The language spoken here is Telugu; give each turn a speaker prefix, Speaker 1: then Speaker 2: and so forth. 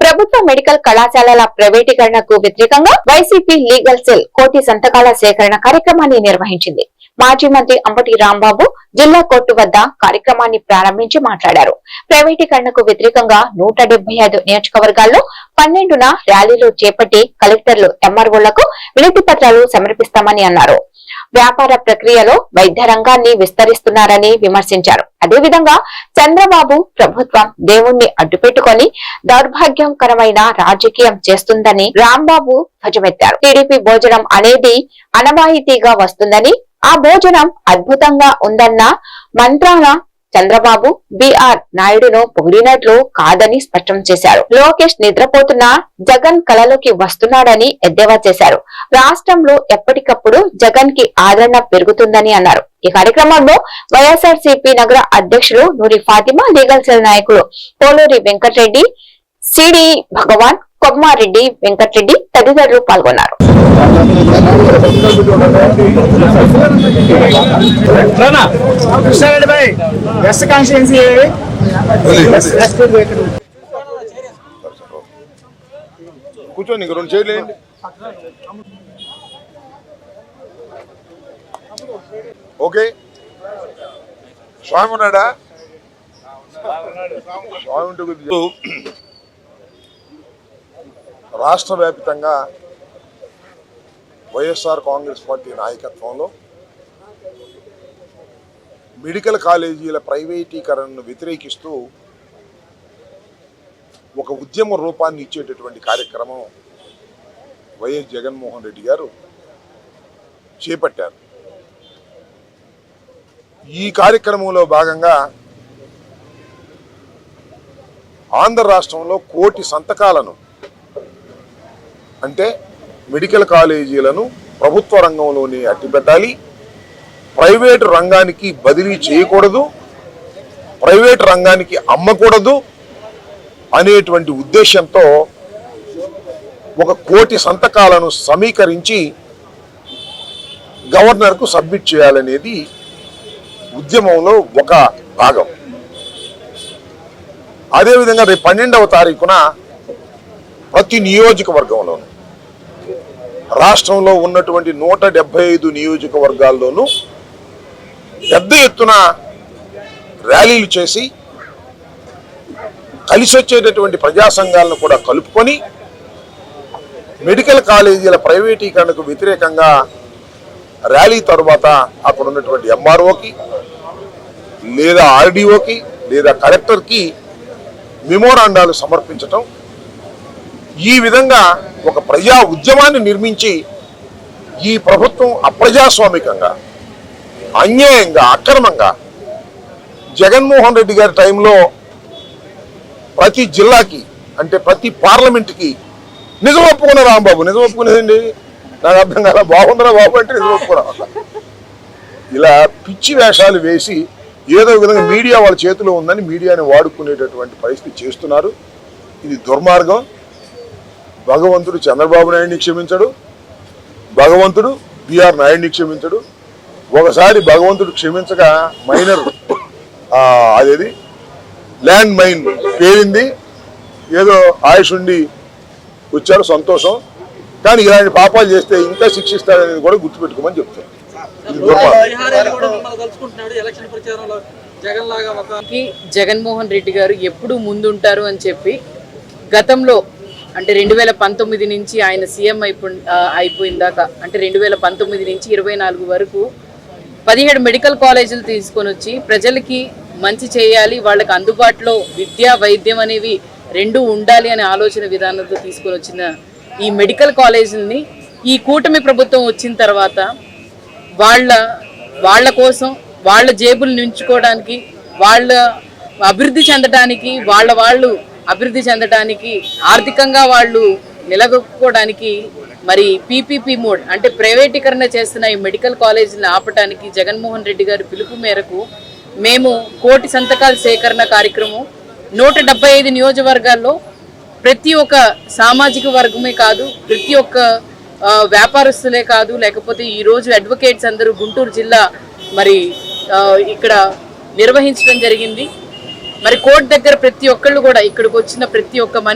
Speaker 1: ప్రభుత్వ మెడికల్ కళాశాలల ప్రైవేటీకరణకు వ్యతిరేకంగా వైసీపీ లీగల్ సెల్ కోటి సంతకాల సేకరణ కార్యక్రమాన్ని నిర్వహించింది. మాజీ మంత్రి అంబటి రాంబాబు జిల్లా కోర్టు వద్ద కార్యక్రమాన్ని ప్రారంభించి మాట్లాడారు. ప్రైవేటీకరణకు వ్యతిరేకంగా నూట ఐదు నియోజకవర్గాల్లో పన్నెండున ర్యాలీలు చేపట్టి కలెక్టర్లు ఎంఆర్ఓలకు వినతి పత్రాలు సమర్పిస్తామని అన్నారు. వ్యాపార ప్రక్రియలో వైద్య రంగాన్ని విస్తరిస్తున్నారని విమర్శించారు. అదేవిధంగా చంద్రబాబు ప్రభుత్వం దేవుణ్ణి అడ్డుపెట్టుకొని దౌర్భాగ్యకరమైన రాజకీయం చేస్తుందని రాంబాబు ధ్వజమెత్తారు. టీడీపీ భోజనం అనేది అనవాయితీగా వస్తుందని ఆ భోజనం అద్భుతంగా ఉందన్న మంత్రాన చంద్రబాబు బిఆర్ నాయుడును పొగిడినట్లు కాదని స్పష్టం చేశారు. లోకేష్ నిద్రపోతున్న జగన్ కలలోకి వస్తున్నాడని ఎద్దేవా చేశారు. రాష్ట్రంలో ఎప్పటికప్పుడు జగన్కి ఆదరణ పెరుగుతుందని అన్నారు. ఈ కార్యక్రమంలో వైఎస్ఆర్ నగర అధ్యక్షులు నూరి ఫాతిమా లీగల్ సెల్ నాయకులు పోలూరి వెంకటరెడ్డి సిడి భగవాన్ కొమ్మారెడ్డి వెంకటరెడ్డి తదితరులు పాల్గొన్నారు.
Speaker 2: కూర్చోండి ఇంక రెండు ఓకే. స్వామి ఉన్నాడా? స్వామి ఉంటే కొద్దిగా- రాష్ట్ర వ్యాప్తంగా వైఎస్ఆర్ కాంగ్రెస్ పార్టీ నాయకత్వంలో మెడికల్ కాలేజీల ప్రైవేటీకరణను వ్యతిరేకిస్తూ ఒక ఉద్యమ రూపాన్ని ఇచ్చేటటువంటి కార్యక్రమం వైఎస్ జగన్మోహన్ రెడ్డి గారు చేపట్టారు. ఈ కార్యక్రమంలో భాగంగా ఆంధ్ర రాష్ట్రంలో కోటి సంతకాలను అంటే మెడికల్ కాలేజీలను ప్రభుత్వ రంగంలోనే అట్టిపెట్టాలి. ప్రైవేటు రంగానికి బదిలీ చేయకూడదు. ప్రైవేటు రంగానికి అమ్మకూడదు అనేటువంటి ఉద్దేశంతో ఒక కోటి సంతకాలను సమీకరించి గవర్నర్కు సబ్మిట్ చేయాలనేది ఉద్యమంలో ఒక భాగం. అదేవిధంగా రేపు పన్నెండవ తారీఖున ప్రతి నియోజకవర్గంలోనూ రాష్ట్రంలో ఉన్నటువంటి నూట డెబ్బై ఐదు నియోజకవర్గాల్లోనూ పెద్ద ఎత్తున ర్యాలీలు చేసి కలిసి వచ్చేటటువంటి ప్రజా సంఘాలను కూడా కలుపుకొని మెడికల్ కాలేజీల ప్రైవేటీకరణకు వ్యతిరేకంగా ర్యాలీ తరువాత అక్కడ ఉన్నటువంటి ఎంఆర్ఓకి లేదా ఆర్డీఓకి లేదా కలెక్టర్కి మెమోరాండాలు సమర్పించటం ఈ విధంగా ఒక ప్రజా ఉద్యమాన్ని నిర్మించి ఈ ప్రభుత్వం అప్రజాస్వామికంగా అన్యాయంగా అక్రమంగా జగన్మోహన్ రెడ్డి గారి టైంలో ప్రతి జిల్లాకి అంటే ప్రతి పార్లమెంట్కి నిజం ఒప్పుకున్న రాంబాబు. నిజం ఒప్పుకునేదండి నాకు అర్థం కాదా బాగుందరా బాబు అంటే నిజం ఒప్పుకున్నా ఇలా పిచ్చి వేషాలు వేసి ఏదో విధంగా మీడియా వాళ్ళ చేతిలో ఉందని మీడియాని వాడుకునేటటువంటి పరిస్థితి చేస్తున్నారు. ఇది దుర్మార్గం. భగవంతుడు చంద్రబాబు నాయుడిని క్షమించడు. భగవంతుడు బిఆర్ నాయుడిని క్షమించడు. ఒకసారి భగవంతుడు క్షమించగా మైనర్. అదేది? ల్యాండ్ మైన్ పేరింది ఏదో ఆయుష్ ఉండి వచ్చారు సంతోషం. కానీ ఇలాంటి పాపాలు చేస్తే ఇంకా శిక్షిస్తాడనేది కూడా గుర్తుపెట్టుకోమని
Speaker 3: కి జగన్మోహన్ రెడ్డి గారు ఎప్పుడు ముందుంటారు అని చెప్పి గతంలో అంటే రెండు వేల పంతొమ్మిది నుంచి ఆయన సీఎం అయిపో ఆ, అయిపోయిన దాకా అంటే రెండు వేల పంతొమ్మిది నుంచి ఇరవై నాలుగు వరకు పదిహేడు మెడికల్ కాలేజీలు తీసుకొని వచ్చి ప్రజలకి మంచి చేయాలి వాళ్ళకి అందుబాటులో విద్య వైద్యం అనేవి రెండు ఉండాలి అనే ఆలోచన విధానంతో తీసుకొని వచ్చిన ఈ మెడికల్ కాలేజీలని ఈ కూటమి ప్రభుత్వం వచ్చిన తర్వాత వాళ్ళ వాళ్ళ కోసం వాళ్ళ జేబులు నించుకోవడానికి వాళ్ళ అభివృద్ధి చెందడానికి వాళ్ళ వాళ్ళు అభివృద్ధి చెందడానికి ఆర్థికంగా వాళ్ళు నిలగొక్కుకోవడానికి మరి పీపీపీ మోడ్ అంటే ప్రైవేటీకరణ చేస్తున్న ఈ మెడికల్ కాలేజీని ఆపటానికి జగన్మోహన్ రెడ్డి గారి పిలుపు మేరకు మేము కోటి సంతకాల సేకరణ కార్యక్రమం నూట డెబ్బై ఐదు నియోజకవర్గాల్లో ప్రతి ఒక్క సామాజిక వర్గమే కాదు ప్రతి ఒక్క వ్యాపారస్తులే కాదు లేకపోతే ఈ రోజు అడ్వకేట్స్ అందరూ గుంటూరు జిల్లా మరి ఇక్కడ నిర్వహించడం జరిగింది. మరి కోర్టు దగ్గర ప్రతి ఒక్కళ్ళు కూడా ఇక్కడికి వచ్చిన ప్రతి ఒక్క మనిషి